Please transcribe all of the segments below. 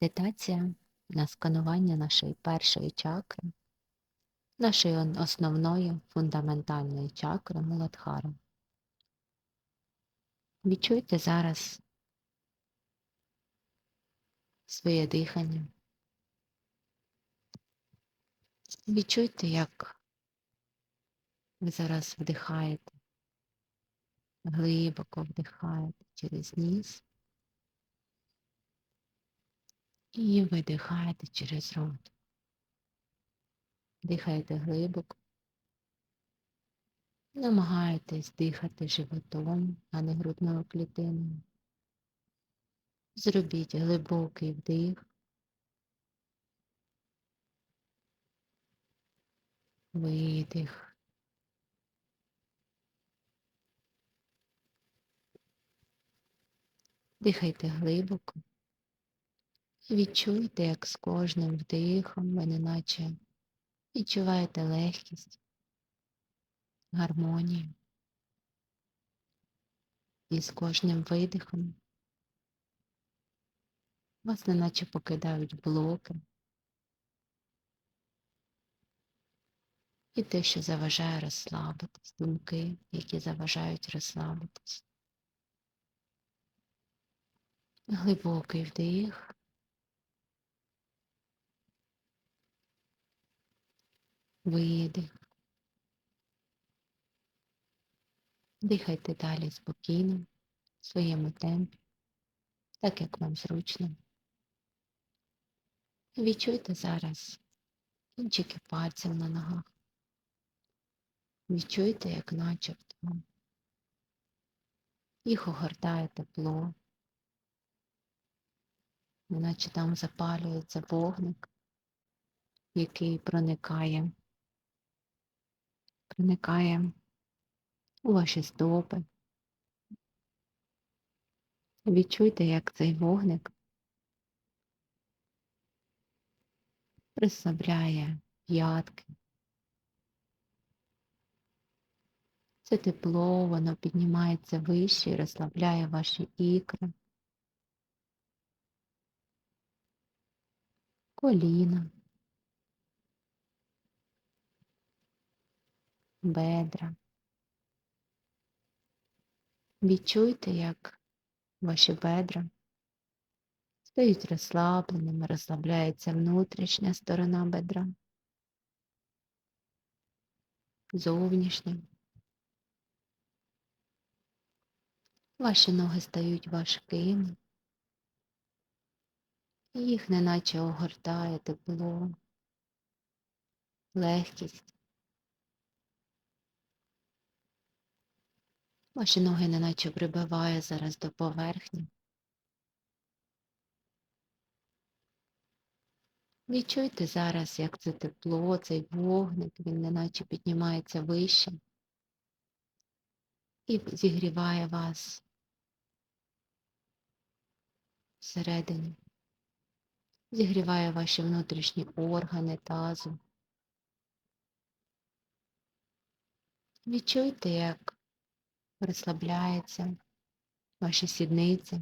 Медитація на сканування нашої першої чакри, нашої основної фундаментальної чакри Муладхара. Відчуйте зараз своє дихання. Відчуйте, як ви зараз вдихаєте, глибоко вдихаєте через ніс і видихаєте через рот. Дихаєте глибоко. Намагайтесь дихати животом, а не грудною клітиною. Зробіть глибокий вдих. Видих. Дихайте глибоко. Відчуйте, як з кожним вдихом ви неначе відчуваєте легкість, гармонію. І з кожним видихом вас неначе покидають блоки і те, що заважає розслабитись, думки, які заважають розслабитись. Глибокий вдих. Видих. Дихайте далі спокійно, в своєму темпі, так як вам зручно. Відчуйте зараз кінчики пальців на ногах. Відчуйте, як начебто їх огортає тепло, наче там запалюється вогник, який проникає, проникає у ваші стопи. Відчуйте, як цей вогник розслабляє п'ятки. Це тепло, воно піднімається вище і розслабляє ваші ікри, коліна, бедра. Відчуйте, як ваші бедра стають розслабленими, розслабляється внутрішня сторона бедра, зовнішня. Ваші ноги стають важкими, їх неначе огортає тепло, легкість. Ваші ноги неначе прибиває зараз до поверхні. Відчуйте зараз, як це тепло, цей вогник, він неначе піднімається вище і зігріває вас всередині. Зігріває ваші внутрішні органи тазу. Відчуйте, як розслабляється ваші сідниці,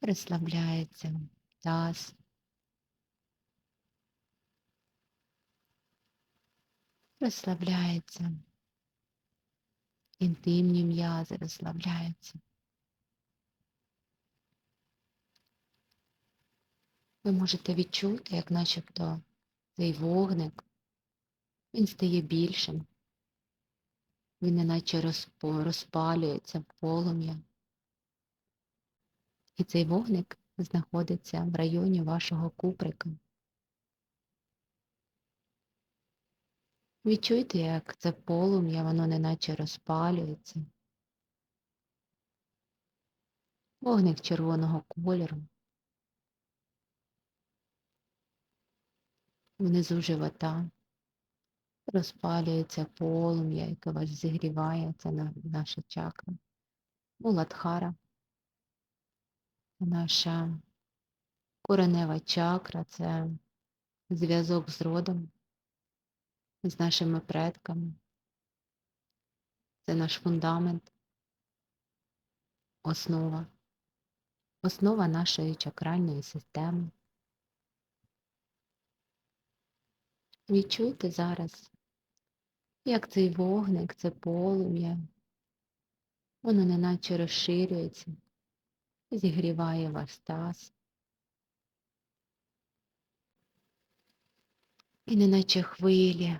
розслабляється таз. Розслабляється. Інтимні м'язи розслабляються. Ви можете відчути, як начебто цей вогник, він стає більшим. Він неначе розпалюється полум'я. І цей вогник знаходиться в районі вашого куприка. Відчуйте, як це полум'я, воно неначе розпалюється. Вогник червоного кольору. Внизу живота розпалюється полум'я, яке вас зігріває, це на- наша чакра. Муладхара. Наша коренева чакра це зв'язок з родом, з нашими предками. Це наш фундамент, основа. основа нашої чакральної системи. Відчуйте зараз, як цей вогник, це полум'я, воно неначе розширюється, зігріває ваш таз. І неначе хвилі,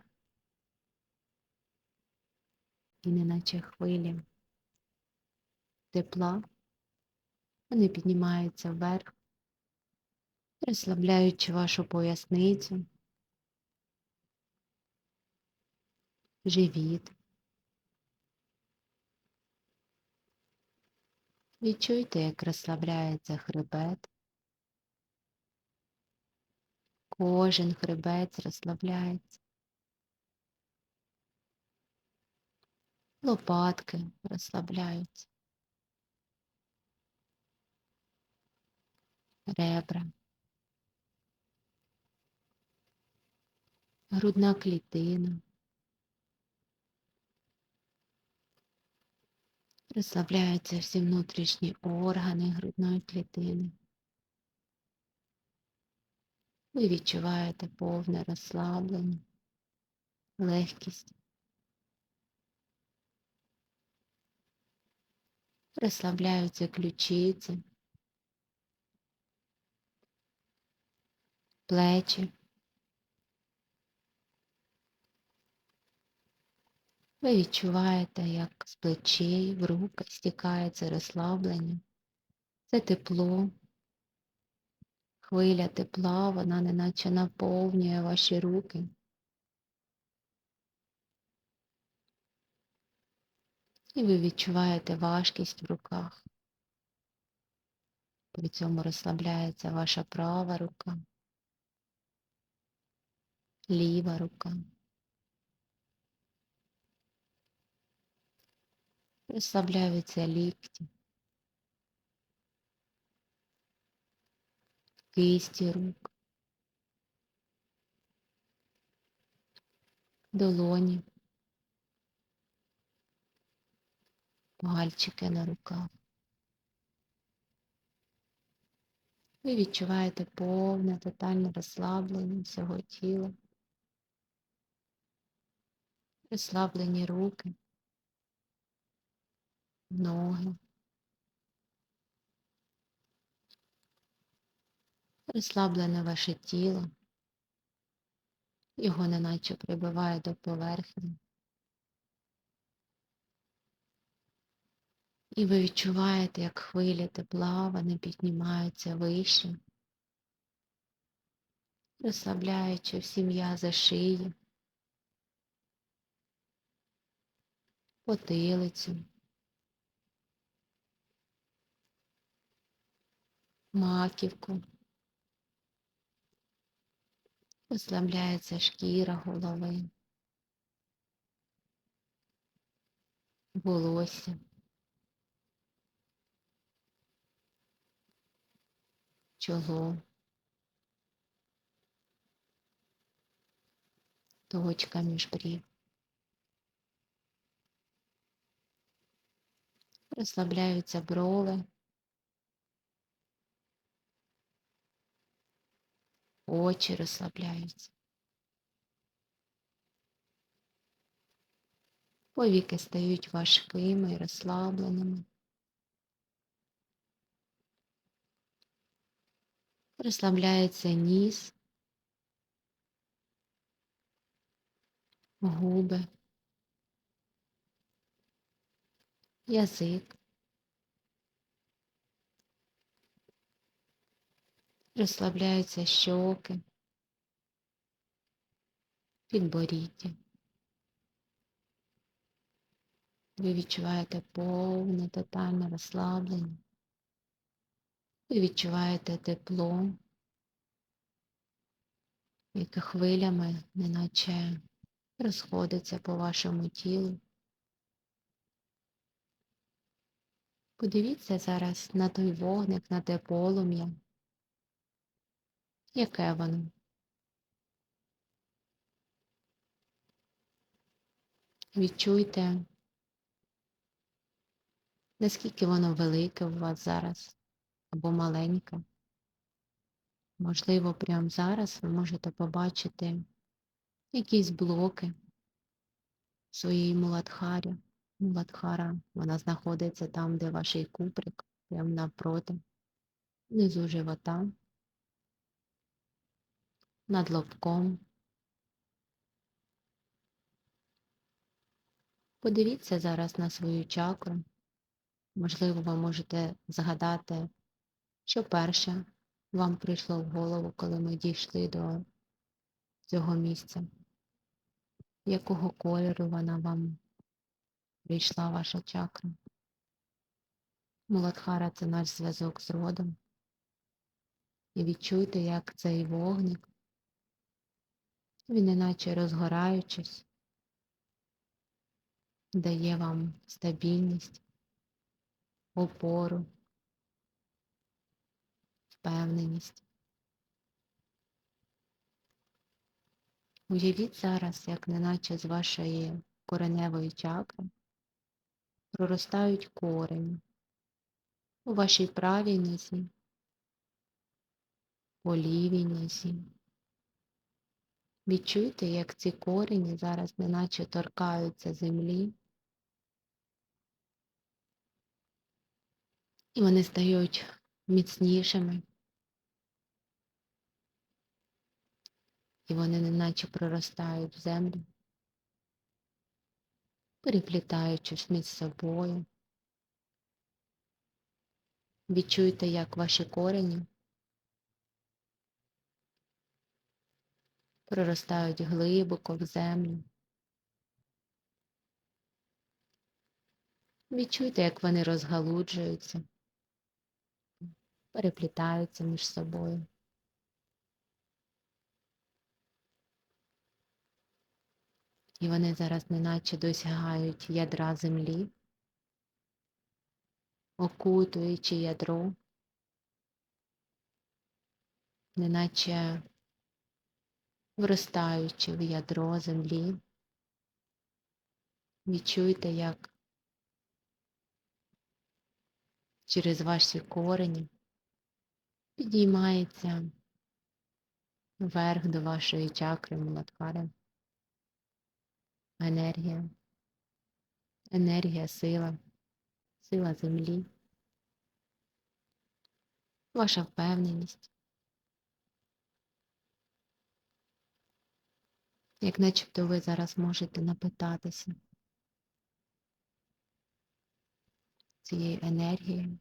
і неначе хвилі. Тепла, вони піднімаються вверх, розслабляючи вашу поясницю, живіт. Відчуйте, як розслабляється хребет. Кожен хребець розслабляється. Лопатки розслабляються. Ребра. Грудна клітина. Розслабляються всі внутрішні органи грудної клітини. Ви відчуваєте повне розслаблення, легкість. Розслабляються ключиці, плечі. Ви відчуваєте, як з плечей в руки стікає це розслаблення, це тепло, хвиля тепла, вона неначе наповнює ваші руки. І ви відчуваєте важкість в руках. При цьому розслабляється ваша права рука, ліва рука. Розслабляються лікті, кисті рук, долоні, пальчики на руках. Ви відчуваєте повне, тотальне розслаблення всього тіла, розслаблені руки, ноги. Розслаблене ваше тіло, його неначе прибиває до поверхні. І ви відчуваєте, як хвилі тепла, вони піднімаються вище, розслабляючи всі м'язи шиї, потилицю, маківку. Розслабляється шкіра голови, волосся. чоло, точка між брів. Розслабляються брови, очі розслабляються. Повіки стають важкими і розслабленими. Розслабляється ніс, губи, язик. Розслабляються щоки, підборіддя. Ви відчуваєте повне тотальне розслаблення. Ви відчуваєте тепло, яке хвилями, неначе розходиться по вашому тілу. Подивіться зараз на той вогник, на те полум'я. Яке воно? Відчуйте, наскільки воно велике у вас зараз або маленьке. Можливо, прямо зараз ви можете побачити якісь блоки в своїй муладхарі. Муладхара, вона знаходиться там, де ваш куприк, прямо навпроти, внизу живота, над лобком. Подивіться зараз на свою чакру. Можливо, ви можете згадати, що перше вам прийшло в голову, коли ми дійшли до цього місця. Якого кольору вона вам прийшла ваша чакра? Муладхара це наш зв'язок з родом. І відчуйте, як цей вогник, він іначе розгораючись, дає вам стабільність, опору, впевненість. Уявіть зараз, як неначе з вашої кореневої чакри проростають корені у вашій правій нозі, по лівій нозі. Відчуйте, як ці корені зараз неначе торкаються землі, і вони стають міцнішими, і вони неначе проростають в землю, переплітаючись між собою. Відчуйте, як ваші корені проростають глибоко в землю. Відчуйте, як вони розгалуджуються, переплітаються між собою. І вони зараз неначе досягають ядра землі, окутуючи ядро, неначе вростаючи в ядро землі. Відчуйте, як через ваші корені підіймається вверх до вашої чакри Муладхари. Енергія, енергія, сила, сила землі, ваша впевненість. Як начебто ви зараз можете напитатися цією енергією,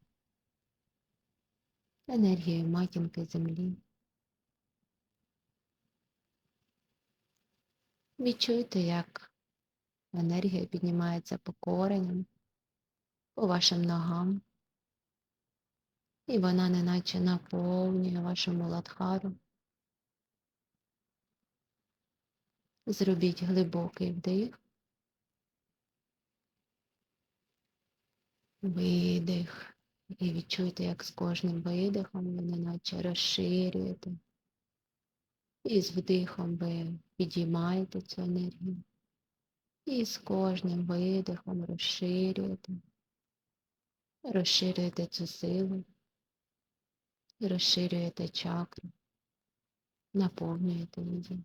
енергією матінки землі. Відчуйте, як енергія піднімається по кореням, по вашим ногам, і вона неначе наповнює вашу муладхару. Зробіть глибокий вдих, видих. І відчуйте, як з кожним видихом ви неначе розширюєте. І з вдихом ви підіймаєте цю енергію. І з кожним видихом розширюєте, розширюєте цю силу, розширюєте чакру, наповнюєте її.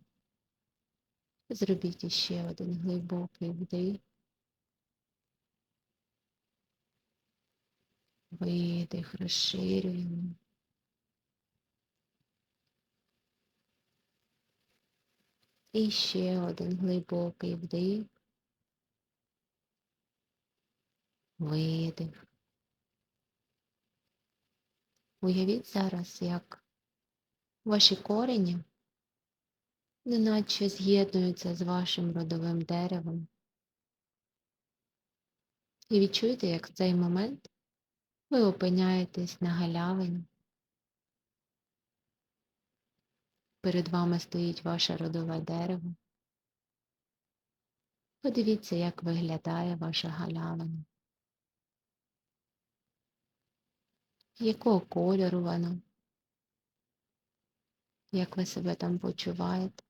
Зробіть іще один глибокий вдих. Видих, розширюємо. І ще один глибокий вдих. Видих. Уявіть зараз, як ваші корені неначе з'єднуються з вашим родовим деревом. І відчуйте, як в цей момент ви опиняєтесь на галявині. Перед вами стоїть ваше родове дерево. Подивіться, як виглядає ваша галявина. Якого кольору воно? Як ви себе там почуваєте?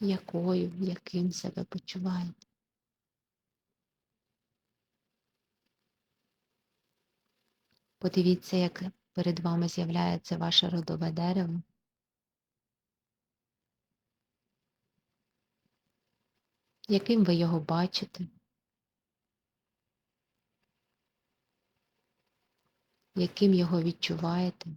якою, яким себе почуваєте. Подивіться, як перед вами з'являється ваше родове дерево. Яким ви його бачите? Яким його відчуваєте?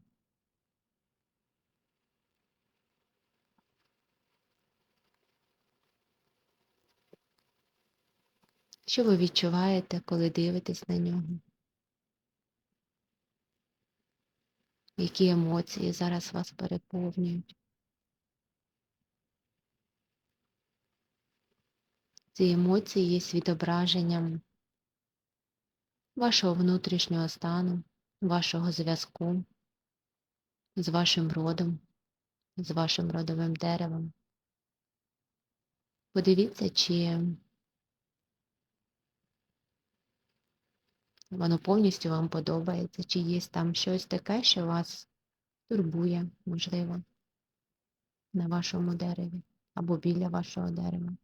Що ви відчуваєте, коли дивитесь на нього? Які емоції зараз вас переповнюють? Ці емоції є відображенням вашого внутрішнього стану, вашого зв'язку з вашим родом, з вашим родовим деревом. Подивіться, чи воно повністю вам подобається, чи є там щось таке, що вас турбує, можливо, на вашому дереві або біля вашого дерева.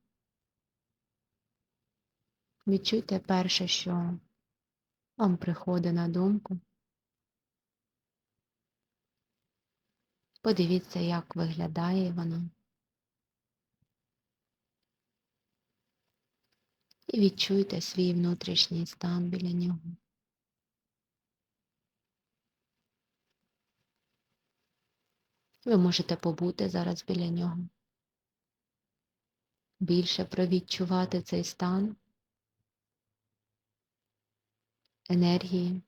Відчуйте перше, що вам приходить на думку. Подивіться, як виглядає воно. І відчуйте свій внутрішній стан біля нього. Ви можете побути зараз біля нього. Більше провідчувати цей стан енергії.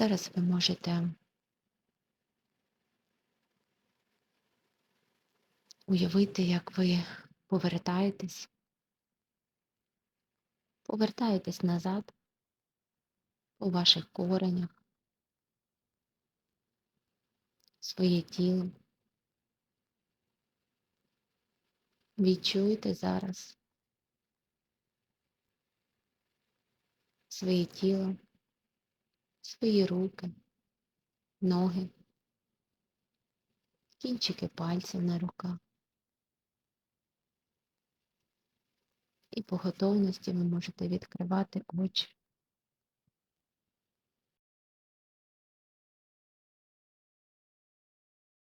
Зараз ви можете уявити, як ви повертаєтесь, повертаєтесь назад у ваших коренях, своє тіло. Відчуйте зараз своє тіло, свої руки, ноги, кінчики пальців на руках. І по готовності ви можете відкривати очі.